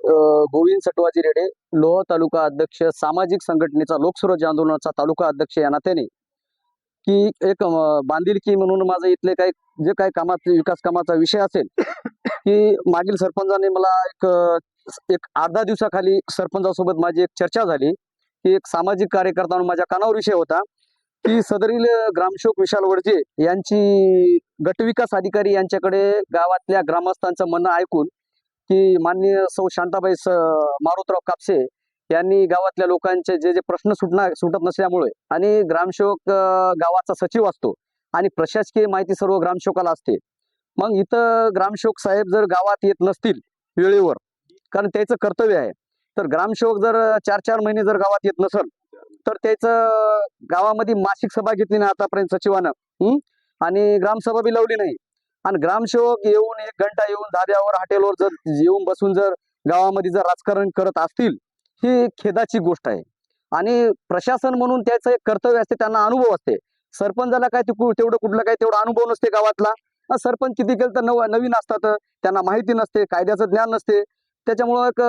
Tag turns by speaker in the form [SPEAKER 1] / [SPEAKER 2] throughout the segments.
[SPEAKER 1] गोविंद सटवाजी रेडे लोह तालुका अध्यक्ष सामाजिक संघटनेचा लोकसुराज्य आंदोलनाचा तालुका अध्यक्ष या नात्याने की एक बांधिलकी म्हणून माझं इथले काही जे काही कामाचे विकास कामाचा विषय असेल की मागील सरपंचाने मला एक एक अर्धा दिवसाखाली सरपंचासोबत माझी एक चर्चा झाली की एक सामाजिक कार्यकर्ता म्हणून माझ्या कानावर विषय होता की सदरील ग्रामशोक विशाल वडजे यांची गटविकास अधिकारी यांच्याकडे गावातल्या ग्रामस्थांचं म्हणणं ऐकून की माननीय सौ शांताबाई स मारुतराव कापसे यांनी गावातल्या लोकांचे जे जे प्रश्न सुटणार सुटत नसल्यामुळे आणि ग्रामसेवक गावाचा सचिव असतो आणि प्रशासकीय माहिती सर्व ग्रामसेवकाला असते. मग इथं ग्रामसेवक साहेब जर गावात येत नसतील वेळेवर कारण त्याचं कर्तव्य आहे तर ग्रामसेवक जर चार चार महिने जर गावात येत नसल तर त्याचं गावामध्ये मासिक सभा घेतली नाही आतापर्यंत सचिवानं आणि ग्रामसभा बी लावली नाही. आणि ग्रामसेवक येऊन एक घंटा येऊन धाब्यावर हॉटेलवर जर येऊन बसून जर गावामध्ये जर राजकारण करत असतील ही खेदाची गोष्ट आहे. आणि प्रशासन म्हणून त्याचं एक कर्तव्य असते त्यांना अनुभव असते. सरपंचाला काय तेवढं कुठलं काय तेवढा अनुभव नसते गावातला. सरपंच किती केलं तर नव नवीन असतात त्यांना माहिती नसते कायद्याचं ज्ञान नसते. त्याच्यामुळं एक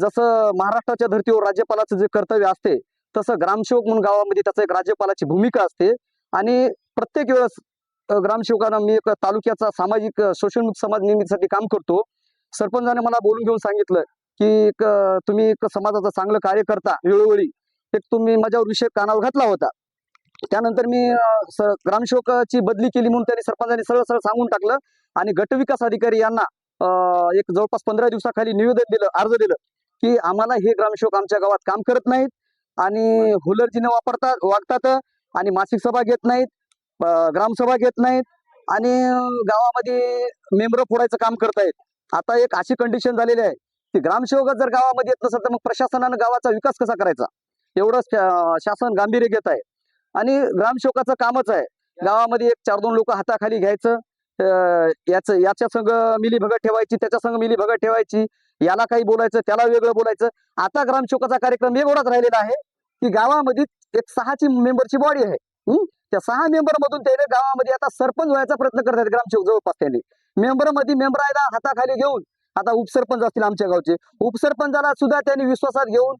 [SPEAKER 1] जसं महाराष्ट्राच्या धर्तीवर राज्यपालाचं जे कर्तव्य असते तसं ग्रामसेवक म्हणून गावामध्ये त्याचं एक राज्यपालाची भूमिका असते. आणि प्रत्येक वेळेस अ, ग्रामसेवकांना मी एक तालुक्याचा सामाजिक अ, शोषणमुक्त समाज निर्मितीसाठी काम करतो. सरपंचाने मला बोलून घेऊन सांगितलं की एक, तुम्ही एक समाजाचं चांगलं कार्य करता वेळोवेळी एक तुम्ही माझ्यावर विषय कानावर घातला होता. त्यानंतर मी ग्रामसेवकाची बदली केली म्हणून त्यांनी सरपंचाने सरळ सरळ सांगून टाकलं आणि गटविकास अधिकारी यांना एक जवळपास पंधरा दिवसाखाली निवेदन दिलं अर्ज दिलं की आम्हाला हे ग्रामसेवक आमच्या गावात काम करत नाहीत आणि हुलरजीने वापरतात वागतात आणि मासिक सभा घेत नाहीत ग्रामसभा घेत नाहीत आणि गावामध्ये मेंबर फोडायचं काम करतायत. आता एक अशी कंडिशन झालेली आहे की ग्रामसेवक जर गावामध्ये येत नसेल तर मग प्रशासनानं गावाचा विकास कसा करायचा? एवढं शासन गांभीर्य घेत आहे. आणि ग्रामसेवकाचं कामच आहे. गावामध्ये एक चार दोन लोक हाताखाली घ्यायचं याच याच्या संघ मिली भगत ठेवायची त्याच्या संघ मिली भगत ठेवायची याला काही बोलायचं त्याला वेगळं बोलायचं. आता ग्रामसेवकाचा कार्यक्रम एवढाच राहिलेला आहे की गावामध्ये एक सहाची मेंबरची बॉडी आहे. त्या सहा मेंबर मधून त्याने गावामध्ये आता सरपंच व्हायचा प्रयत्न करत आहेत ग्रामसेवक जवळपास त्याने. मेंबरमध्ये मेंबर आहे हाताखाली घेऊन आता उपसरपंच असतील आमच्या गावचे. उपसरपंचाला सुद्धा त्यांनी विश्वासात घेऊन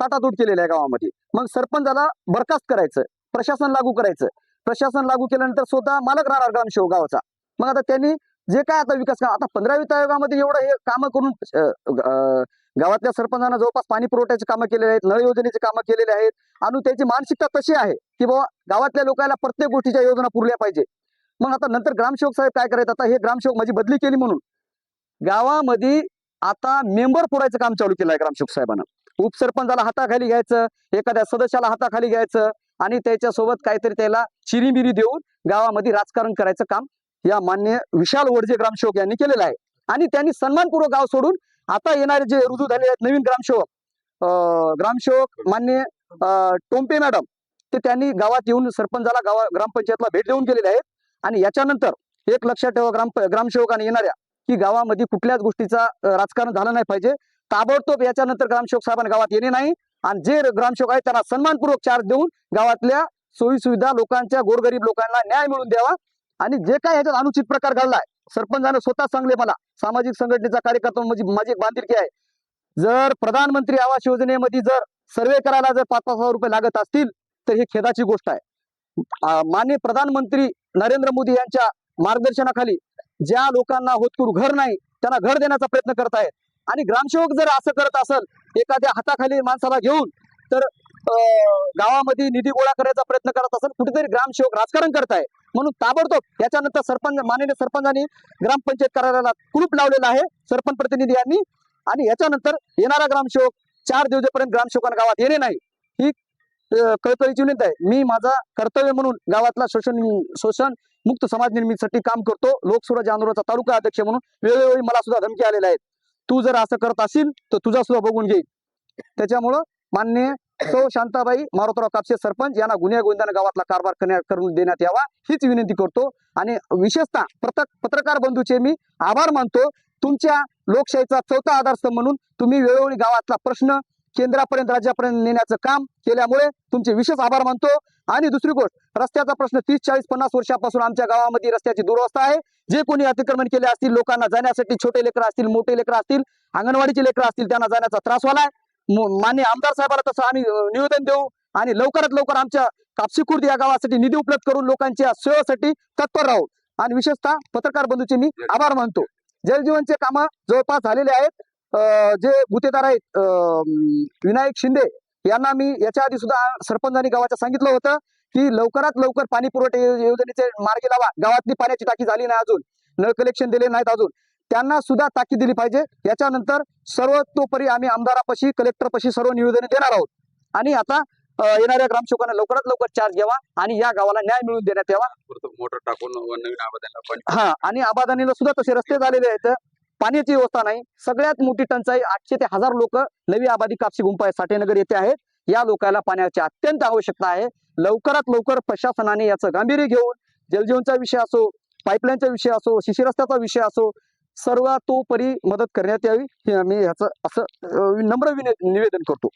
[SPEAKER 1] ताटातूट केलेल्या आहे गावामध्ये. मग सरपंचाला बरखास्त करायचं प्रशासन लागू करायचं. प्रशासन लागू केल्यानंतर स्वतः मालक राहणार ग्रामसेवक गावाचा. मग आता त्यांनी जे काय आता विकास काम आता पंधरा वित्त आयोगामध्ये एवढं हे कामं करून गावातल्या सरपंचांना जवळपास पाणी पुरवठ्याचे कामं केलेले आहेत नळ योजनेचे कामं केलेले आहेत. आणि त्याची मानसिकता तशी आहे. की बाबा गावातल्या लोकांना प्रत्येक गोष्टीच्या योजना पुरल्या पाहिजे. मग आता नंतर ग्रामसेवक साहेब काय करायचं? आता हे ग्रामसेवक माझी बदली केली म्हणून. गावामध्ये आता मेंबर फोडायचं काम चालू केलं आहे ग्रामसेवक साहेबांना. उपसरपंचाला हाताखाली घ्यायचं एखाद्या सदस्याला हाताखाली घ्यायचं आणि त्याच्यासोबत काहीतरी त्याला चिरीमिरी देऊन गावामध्ये राजकारण करायचं काम या मान्य विशाल वडजे ग्रामसेवक यांनी केलेलं आहे. आणि त्यांनी सन्मानपूर्वक गाव सोडून आता येणारे जे रुजू झालेले आहेत नवीन ग्रामसेवक अं, ग्रामसेवक मान्य अं, टोंपे मॅडम ते त्यांनी गावात येऊन सरपंचाला गावा ग्रामपंचायतला भेट देऊन गेलेले आहेत. आणि याच्यानंतर एक लक्षात ठेवा ग्राम ग्रामसेवकाने येणाऱ्या की गावामध्ये कुठल्याच गोष्टीचा राजकारण झालं नाही पाहिजे. ताबडतोब याच्यानंतर ग्रामसेवक साहेबांना गावात येणे नाही. आणि जे ग्रामसेवक आहेत त्यांना सन्मानपूर्वक चार्ज देऊन गावातल्या सोयी सुविधा लोकांच्या गोरगरीब लोकांना न्याय मिळवून द्यावा. आणि जे काय ह्याच्यात अनुचित प्रकार घडलाय सरपंचाने स्वतः सांगले मला सामाजिक संघटनेचा कार्यकर्ता म्हणजे माझी माझी एक बांधिलकी आहे. जर प्रधानमंत्री आवास योजनेमध्ये जर सर्वे करायला जर पाच पाच हजार रुपये लागत असतील तर हे खेदाची गोष्ट आहे. अं, माननीय प्रधानमंत्री नरेंद्र मोदी यांच्या मार्गदर्शनाखाली ज्या लोकांना होतकरू घर नाही त्यांना घर देण्याचा प्रयत्न करत आहेत. आणि ग्रामसेवक जर असं करत असेल एखाद्या हाताखाली माणसाला घेऊन तर गावामध्ये निधी गोळा करायचा प्रयत्न करत असेल कुठेतरी ग्रामसेवक राजकारण करत आहे. म्हणून ताबडतोब याच्यानंतर सरपंच माननीय सरपंचांनी ग्रामपंचायत कार्यालयाला कुलूप लावलेला आहे सरपंच प्रतिनिधी यांनी. आणि याच्यानंतर येणारा ग्रामसेवक चार दिवसेपर्यंत ग्रामसेवकांना गावात येणे नाही. ही कळकळीची विनंती आहे. मी माझा कर्तव्य म्हणून गावातला शोषण शोषण मुक्त समाज निर्मितीसाठी काम करतो. लोकसुराज आंदोलनाचा तालुका अध्यक्ष म्हणून वेळोवेळी मला सुद्धा धमकी आलेल्या आहेत. तू जर असं करत असेल तर तुझा सुद्धा बघून घेईल त्याच्यामुळं मान्य सौ शांताबाई मारुतराव कापसे सरपंच यांना गुन्हे गोविंदाने गावातला कारभार करण्या- करून देण्यात यावा हीच विनंती करतो. आणि विशेषतः प्रत्येक पत्रकार बंधूचे मी आभार मानतो. तुमच्या लोकशाहीचा चौथा आधारस्तंभ म्हणून तुम्ही वेळोवेळी गावातला प्रश्न केंद्रापर्यंत राज्यापर्यंत नेण्याचं काम केल्यामुळे तुमचे विशेष आभार मानतो. आणि दुसरी गोष्ट रस्त्याचा प्रश्न तीस चाळीस पन्नास वर्षापासून आमच्या गावामध्ये रस्त्याची दुरवस्था आहे. जे कोणी अतिक्रमण केले असतील लोकांना जाण्यासाठी छोटे लेकरं असतील मोठे लेकर असतील अंगणवाडीचे लेकर असतील त्यांना जाण्याचा त्रास व्हायलाय. म- मान्य आमदार साहेबाला तसं आम्ही निवेदन देऊ आणि लवकरात लवकर आमच्या कापसी खुर्द या गावासाठी निधी उपलब्ध करून लोकांच्या सेवेसाठी तत्पर राहू. आणि विशेषतः पत्रकार बंधूचे मी आभार मानतो. जलजीवनचे कामं जवळपास झालेले आहेत. जे गुत्तेदार आहेत विनायक शिंदे यांना मी याच्या आधी सुद्धा सरपंचांनी गावाच्या सांगितलं होतं की लवकरात लवकर पाणी पुरवठा योजनेचे मार्गी लावा. गावातली पाण्याची टाकी झाली नाही अजून. नळ कलेक्शन दिले नाहीत अजून. त्यांना सुद्धा ताकीद दिली पाहिजे. याच्यानंतर सर्वतोपरी आम्ही आमदारापाशी कलेक्टरपाशी सर्व निवेदने देणार आहोत. आणि आता येणाऱ्या ग्रामसेवकांना लवकरात लवकर चार्ज घ्यावा आणि या गावाला न्याय मिळवून देण्यात यावा.
[SPEAKER 2] मोटर टाकून नवीन
[SPEAKER 1] हा आणि आबादानीला सुद्धा तसे रस्ते झालेले आहेत. पाण्याची व्यवस्था नाही. सगळ्यात मोठी टंचाई आठशे ते हजार लोक नवी आबादी कापशी गुंपा साठेनगर येथे आहेत. या लोकांना पाण्याची अत्यंत आवश्यकता आहे. लवकरात लवकर प्रशासनाने याचं गांभीर्य घेऊन जलजीवनचा विषय असो पाईपलाईनचा विषय असो शिशी रस्त्याचा विषय असो सर्वतोपरी मदत करण्यात यावी. हे आम्ही ह्याचं असं नम्र विने- निवेदन करतो.